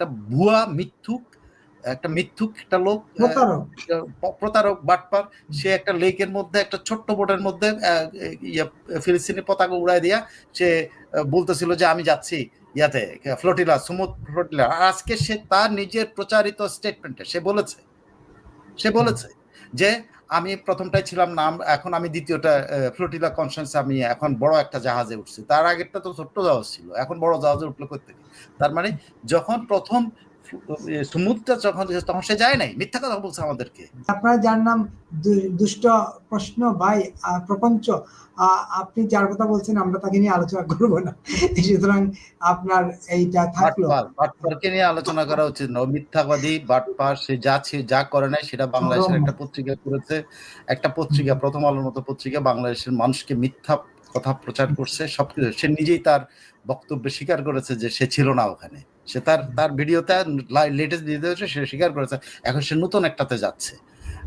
একটা ভুয়া মিথ্যুক একটা মিথ্যুক একটা লোক প্রতারক। বাটপার সে একটা লেকের মধ্যে একটা ছোট্ট বোটের মধ্যে ইয়ে, ফিলিস্তিনি পতাকা উড়াই দিয়া সে বলতেছিল যে আমি যাচ্ছি ইয়াতে ফ্লোটিলা সুমুদ ফ্লোটিলা আজকে সে তার নিজের প্রচারিত স্টেটমেন্টে সে বলেছে সে বলেছে যে আমি প্রথমটাই ছিলাম নাম, এখন আমি দ্বিতীয়টা ফ্লোটিলা কনফারেন্স আমি এখন বড় একটা জাহাজে উঠছি। তার আগেরটা তো ছোট্ট জাহাজ ছিল, এখন বড় জাহাজে উঠল করতে তার মানে যখন প্রথম সমুদ্রটা যখন তখন সে যায় নাই? মিথ্যা কথা বলছে আমাদেরকে। আপনার যার নাম দুষ্ট প্রশ্ন ভাই প্রপঞ্চ আপনি যার কথা বলছেন আমরা তাকে নিয়ে আলোচনা করব না। সুতরাং আপনার এইটা থাকল। বাটপার বাটপারকে নিয়ে আলোচনা করা উচিত না মিথ্যাবাদী বাটপার সে যা যা করে নাই সেটা বাংলাদেশের একটা পত্রিকা করেছে। একটা পত্রিকা প্রথম আলোর মতো পত্রিকা বাংলাদেশের মানুষকে মিথ্যা কথা প্রচার করছে সবকিছু। সে নিজেই তার বক্তব্যে স্বীকার করেছে যে সে ছিল না ওখানে। সে তার তার ভিডিওতে লেটেস্ট ভিডিওতে সে স্বীকার করেছে। এখন সে নতুন একটাতে যাচ্ছে।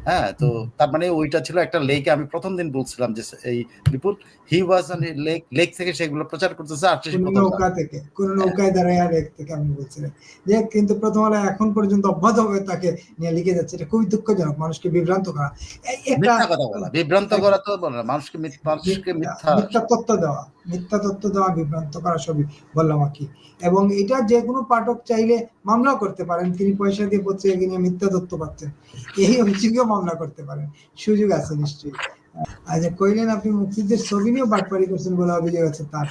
হ্যাঁ তো তার মানে ওইটা ছিল একটা লেকে আমি প্রথম দিন বলছিলাম যে এই বিপুল হি ওয়াজ লেক লেক থেকে সেগুলো প্রচার করতেছে আর সে কোন প্রথম নৌকা থেকে কোন নৌকায় দাঁড়ায় এক থেকে আমি বলছিলাম। যে কিন্তু প্রথম আলো এখন পর্যন্ত অব্যাহতভাবে তাকে নিয়ে লিখে যাচ্ছে। এটা খুবই দুঃখজনক মানুষকে বিভ্রান্ত করা। একটা কথা বলা বিভ্রান্ত করা তো বলে না মানুষকে মানুষকে মিথ্যা মিথ্যা তথ্য দেওয়া মিথ্যা তথ্য দেওয়া বিভ্রান্ত করা সবই বললাম আর কি। এবং এটা যে কোনো পাঠক চাইলে মামলা করতে পারেন। তিনি পয়সা দিয়ে পত্রিকা কিনে মিথ্যা তথ্য পাচ্ছেন। এই অভিযোগেও মামলা করতে পারেন। সুযোগ আছে নিশ্চয়ই। আচ্ছা কইলেন আপনি মুক্তিদের ছবি নিয়েও বাটপাড়ি করছেন বলে অভিযোগ আছে তার।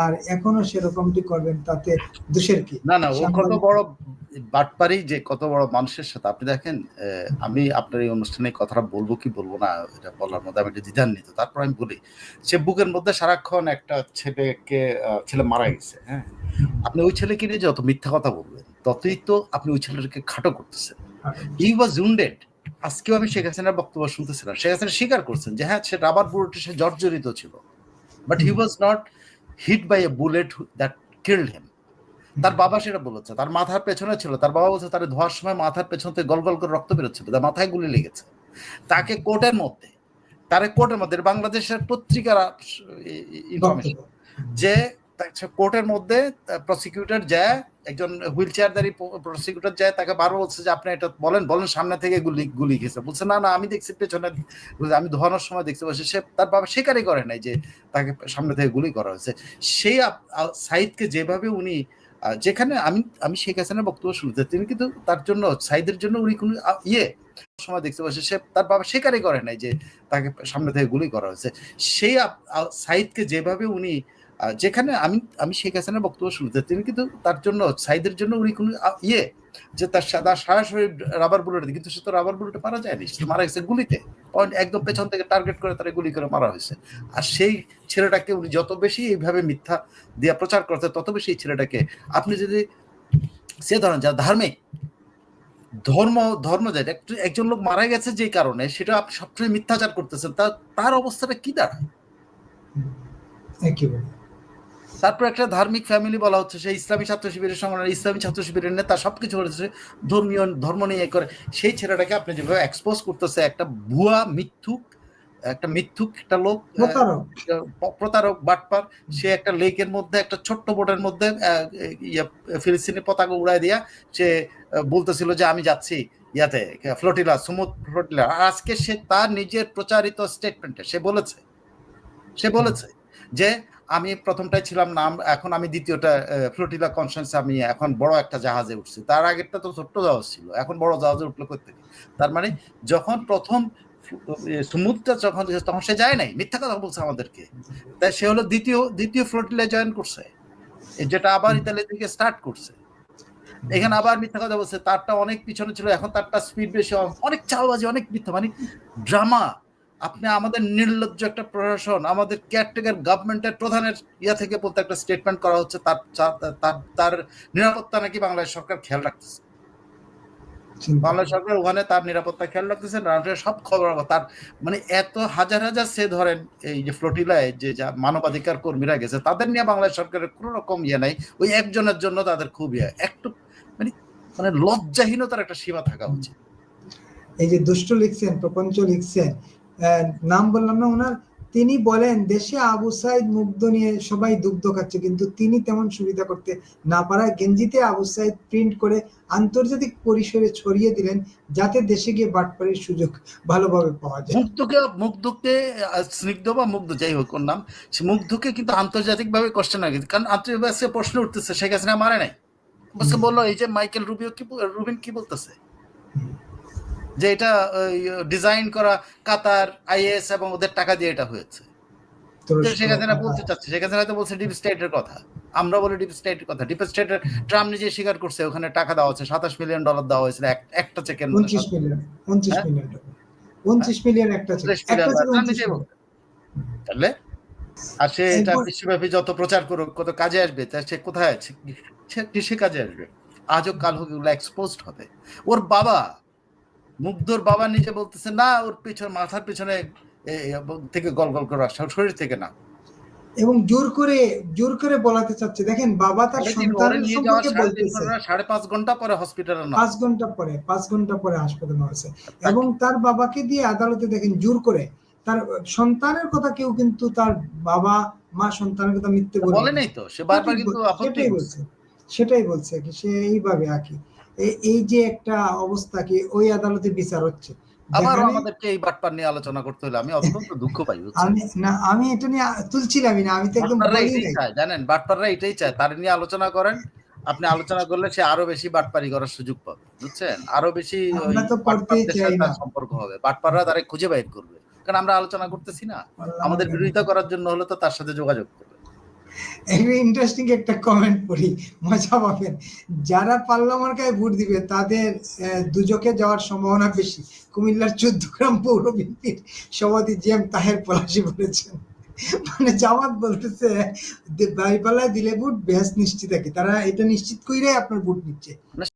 আর এখনও সেরকমটি করবেন তাতে দোষের কি? না না ও কত বড় বাটপারি যে কত বড় মানুষের সাথে আপনি দেখেন আমি আপনার এই অনুষ্ঠানে কথাটা বলব কি বলব না এটা বলার মধ্যে আমি একটু দ্বিধান্বিত তারপর আমি বলি সে বুকের মধ্যে সারাক্ষণ একটা ছেলেকে ছেলে মারা গেছে হ্যাঁ? আপনি ওই ছেলেকে নিয়ে যত মিথ্যা কথা বলবেন ততই তো আপনি ওই ছেলেটাকে খাটো করতেছেন। হি ওয়াজ উন্ডেড আজকেও আমি শেখ হাসিনার বক্তব্য শুনতেছিলাম। শেখ হাসিনা স্বীকার করছেন যে হ্যাঁ সে রাবার বুলেটে সে জর্জরিত ছিল। But he was not hit by a bullet that killed him. তার বাবা সেটা বলেছে। তার মাথার পেছনে ছিল। তার বাবা বলছে তার ধোয়ার সময় মাথার পেছন থেকে গল গল করে রক্ত বেরোচ্ছিল। তার মাথায় গুলি লেগেছে। তাকে কোর্টের মধ্যে তার কোর্টের মধ্যে বাংলাদেশের পত্রিকার ইনফরমেশন যে কোর্টের মধ্যে প্রসিকিউটর যায়, একজন হুইল চেয়ারদারি প্রসিকিউটর যায়, তাকে বারবার বলছে যে, আপনি এটা বলেন বলেন সামনে থেকে গুলি গুলি খেয়েছে বলছে, না না, আমি দেখছি, পেছনে আমি ধোয়ানোর সময় দেখতে পাচ্ছি সে তার বাবা স্বীকারই করে নাই যে তাকে সামনে থেকে গুলি করা হয়েছে। সেই সাইদকে যেভাবে উনি যেখানে আমি আমি শেখ হাসিনার বক্তব্য শুনতে, তিনি কিন্তু তার জন্য, সাইদের জন্য উনি কোনো ইয়ে সময় দেখতে পাচ্ছি সে তার বাবা স্বীকারই করে নাই যে তাকে সামনে থেকে গুলি করা হয়েছে। সেই সাইদকে যেভাবে উনি যেখানে আমি আমি শেখ হাসিনার বক্তব্য শুনতে তিনি কিন্তু তার জন্য, সাইদের জন্য উনি কোনো ইয়ে যে তার সা- তার সারা শরীর রাবার বুলেট কিন্তু সে তো রাবার বুলেটে মারা যায়নি, সে মারা গেছে গুলিতে। একদম পেছন থেকে টার্গেট করে তারা গুলি করে মারা হয়েছে। আর সেই ছেলেটাকে উনি যত বেশি এইভাবে মিথ্যা দিয়া প্রচার করতে তত বেশি এই ছেলেটাকে আপনি যদি, সে ধরেন যা ধার্মিক, ধর্ম ধর্ম যেটা একজন লোক মারা গেছে যে কারণে, সেটা আপনি সবসময় মিথ্যাচার করতেছেন তার তার অবস্থাটা কি দাঁড়ায়? একেবারে তারপর একটা ধার্মিক ফ্যামিলি বলা হচ্ছে সেই ইসলামী ছাত্র শিবিরের সংগঠন ইসলামী ছাত্র শিবিরের নেতা সবকিছু করেছে ধর্মীয় ধর্ম নিয়ে করে। সেই ছেলেটাকে আপনি যেভাবে এক্সপোজ করতেছে একটা ভুয়া মিথ্যুক একটা মিথ্যুক একটা লোক প্রতারক। বাটপার সে একটা লেকের মধ্যে একটা ছোট্ট বোটের মধ্যে ইয়ে, ফিলিস্তিনি পতাকা উড়াই দিয়া সে বলতেছিল যে আমি যাচ্ছি ইয়াতে ফ্লোটিলা সুমুদ ফ্লোটিলা আজকে সে তার নিজের প্রচারিত স্টেটমেন্টে সে বলেছে সে বলেছে যে আমি প্রথমটাই ছিলাম নাম এখন আমি দ্বিতীয়টা ফ্লোটিলা কনফারেন্স আমি এখন বড় একটা জাহাজে উঠছি। তার আগেরটা তো ছোট্ট জাহাজ ছিল, এখন বড় জাহাজে উঠল করতে তার মানে যখন প্রথম সমুদ্রটা যখন তখন সে যায় নাই, মিথ্যা কথা বলছে আমাদেরকে। তাই সে হলো দ্বিতীয় দ্বিতীয় ফ্লোটিলায় জয়েন করছে। যেটা আবার ইতালি থেকে স্টার্ট করছে। এখানে আবার মিথ্যা কথা বলছে, তারটা অনেক পিছনে ছিল, এখন তারটা স্পিড বেশি অনেক চালবাজি, অনেক মিথ্যা মানে ড্রামা আপনি আমাদের নির্লজ্জ একটা প্রশাসন আমাদের কেয়ারটেকার গভর্নমেন্টের প্রধানের ইয়া থেকে বলতে একটা স্টেটমেন্ট করা হচ্ছে তার তার- তার নিরাপত্তা নাকি বাংলাদেশ সরকার খেয়াল রাখতেছে? বাংলাদেশ সরকার ওখানে তার নিরাপত্তা খেয়াল রাখতেছে সব খবর তার মানে এত হাজার হাজার সে ধরেন এই যে ফ্লোটিলায় যে যা মানবাধিকার কর্মীরা গেছে তাদের নিয়ে বাংলাদেশ সরকারের কোনো রকম ইয়ে নাই ওই একজনের জন্য তাদের খুব ইয়ে একটু মানে মানে লজ্জাহীনতার একটা সীমা থাকা উচিত। এই যে দুষ্ট লিখছেন প্রপঞ্চ লিখছেন নাম বললাম না ওনার। তিনি বলেন দেশে আবু সাইদ মুগ্ধ নিয়ে সবাই দুগ্ধ খাচ্ছে কিন্তু তিনি তেমন সুবিধা করতে না পারায় গেঞ্জিতে আবু সাইদ প্রিন্ট করে আন্তর্জাতিক পরিসরে ছড়িয়ে দিলেন যাতে দেশে গিয়ে বাটপাড়ির সুযোগ ভালোভাবে পাওয়া যায়। মুগ্ধকে মুগ্ধকে স্নিগ্ধ বা মুগ্ধ যাই হোক ওর নাম সে মুগ্ধকে কিন্তু আন্তর্জাতিক ভাবে না আগে কারণ আন্তর্জাতিক প্রশ্ন উঠতেছে শেখ হাসিনা মারে নাই। বলল এই যে মাইকেল রুবিও কি রুবিন কি বলতেছে? যে এটা ডিজাইন করা কাতার আইএস এবং ওদের টাকা দিয়ে এটা হয়েছে। যে শেখ হাসিনা বলতে চাচ্ছে শেখ হাসিনা তো বলছে ডিপ স্টেটের কথা। আমরা বলি ডিপ স্টেটের কথা। ডিপ স্টেটের ট্রাম্প নিজে স্বীকার করছে ওখানে টাকা দেওয়া হচ্ছে সাতাশ মিলিয়ন ডলার দেওয়া হয়েছিল একটা চেকের উনত্রিশ মিলিয়ন উনত্রিশ? মিলিয়ন উনত্রিশ মিলিয়ন একটা তাহলে? আর সে এটা বিশ্বব্যাপী যত প্রচার করুক কত কাজে আসবে তা সে কোথায় আছে? সে কৃষি কাজে আসবে। আজও কাল হোক এগুলো এক্সপোজড হবে। ওর বাবা মুগ্ধর বাবা নিজে বলতেছে না ওর পিছনে মাথার পিছনে থেকে গল গল করে আসছে। শরীর থেকে না। এবং জোর করে জোর করে বলাতে চাচ্ছে। দেখেন বাবা তার সন্তানের সম্পর্কে বলতেছে। সাড়ে পাঁচ ঘণ্টা পরে হসপিটালে না। পাঁচ ঘণ্টা পরে পাঁচ ঘণ্টা পরে হাসপাতালে হয়েছে। এবং তার বাবাকে দিয়ে আদালতে দেখেন জোর করে তার সন্তানের কথা কেউ কিন্তু তার বাবা মা সন্তানের কথা মিথ্যে বলে নাই তো? সে বারবার কিন্তু আপত্তি সেটাই বলছে। সেটাই বলছে কি সে এইভাবে আর কি। এই- যে একটা অবস্থা কি ওই আদালতে বিচার হচ্ছে? আবারও আমাদেরকে এই বাটপার নিয়ে আলোচনা করতে হলে। আমি অত্যন্ত দুঃখ পাই? আমি না আমি এটা নিয়ে তুলছিলামই না আমি তো একদম এটাই চায় জানেন? বাটপাররা এটাই চায় তার নিয়ে আলোচনা করেন আপনি আলোচনা করলে সে আরও বেশি বাটপারি করার সুযোগ পাবে বুঝছেন? আরও বেশি। সম্পর্ক হবে। বাটপাররা তারে খুঁজে বাইর করবে কারণ আমরা আলোচনা করতেছি না। আমাদের বিরোধিতা করার জন্য হলে তো তার সাথে যোগাযোগ করবে একটা ইন্টারেস্টিং একটা কমেন্ট পড়ি। মজা পাবেন। যারা পাল্লা মার্কায় ভোট দিবে, তাদের দুজকে যাওয়ার সম্ভাবনা বেশি। কুমিল্লার চোদ্দ গ্রাম পৌর বিএনপির সভাপতি জি এম তাহের পলাশি বলেছেন। মানে জামাত বলতেছে বাড়িপাল্লায় দিলে ভোট বেশ নিশ্চিত আর কি তারা এটা নিশ্চিত কইরাই আপনার ভোট নিচ্ছে।